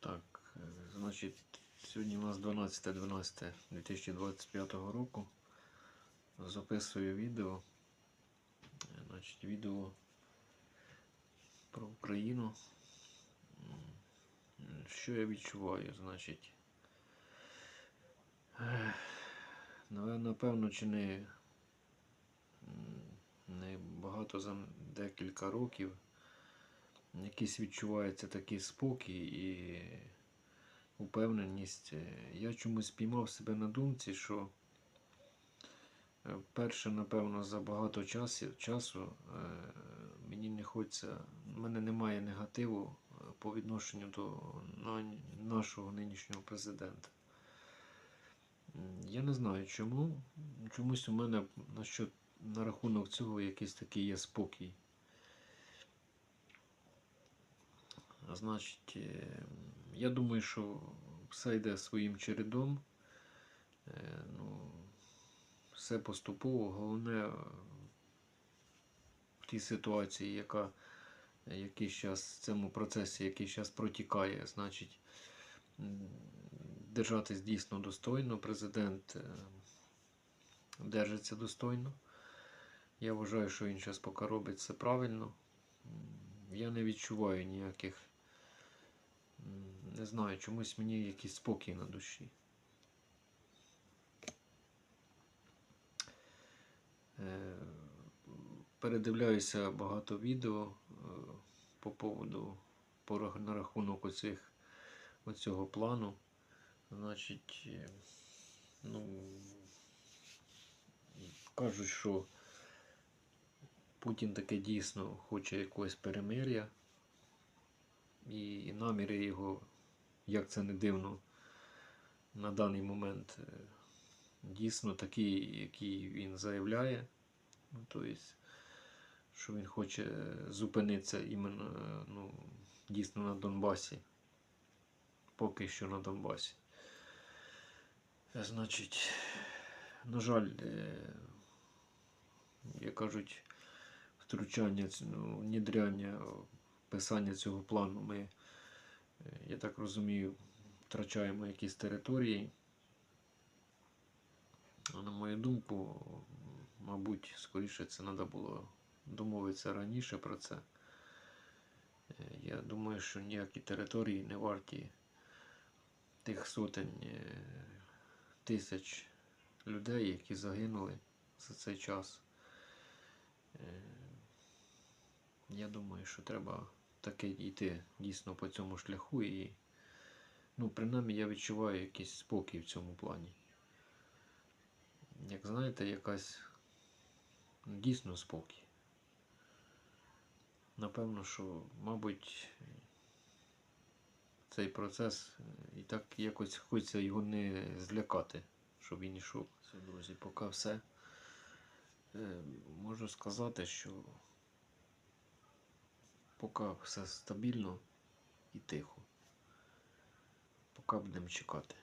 Так, е, значить, сьогодні у нас 12.12.2025 року. Записую відео. Е, Значить, відео про Україну. Що я відчуваю, значить. ех, Напевно, чи не, не багато за декілька років якийсь відчувається такий спокій і упевненість. Е, Я чомусь спіймав себе на думці, що е, перше, напевно, за багато часу, часу е, мені не хочеться, в мене немає негативу по відношенню до на- нашого нинішнього президента. Я не знаю чому. Чомусь у мене на, що, на рахунок цього якийсь такий є спокій. Значить, е, я думаю, що все йде своїм чередом. Е, Ну, все поступово. Головне в тій ситуації, яка який зараз в цьому процесі, який зараз протікає, значить, держатись дійсно достойно. Президент е, держиться достойно. Я вважаю, що він зараз поки робить все правильно. Я не відчуваю ніяких. Не знаю, чомусь мені якийсь спокій на душі. Е, Передивляюся багато відео е, по поводу на рахунок оцих, оцього плану. Значить, е, ну, кажуть, що Путін таке дійсно хоче якогось перемир'я. І наміри його, як це не дивно, на даний момент е, дійсно такі, які він заявляє. Ну, тобто, що він хоче зупинитися іменно е, ну, дійсно на Донбасі. Поки що на Донбасі. Е, Значить, на жаль, е, як кажуть, втручання, ну, внідряння, писання цього плану ми, е, я так розумію, втрачаємо якісь території. А на мою думку, мабуть, скоріше це треба було домовитися раніше про це. Е, Я думаю, що ніякі території не варті тих сотень е, тисяч людей, які загинули за цей час. Е, Я думаю, що треба таки йти дійсно по цьому шляху і, ну, принаймні я відчуваю якийсь спокій в цьому плані. Як знаєте, якась ну, дійсно спокій. Напевно, що, мабуть, цей процес е, і так якось хочеться його не злякати, щоб він йшов. Друзі, поки все. Е, Можу сказати, що поки все стабільно і тихо. Поки будемо чекати.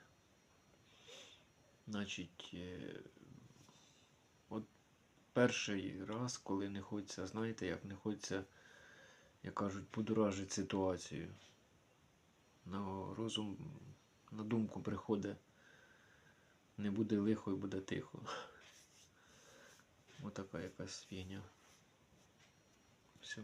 Значить, е, от перший раз, коли не хочеться, знаєте, як не хочеться, як кажуть, подуражити ситуацію. На розум, на думку приходить, не буде лихо і буде тихо. Отака якась фігня. Все,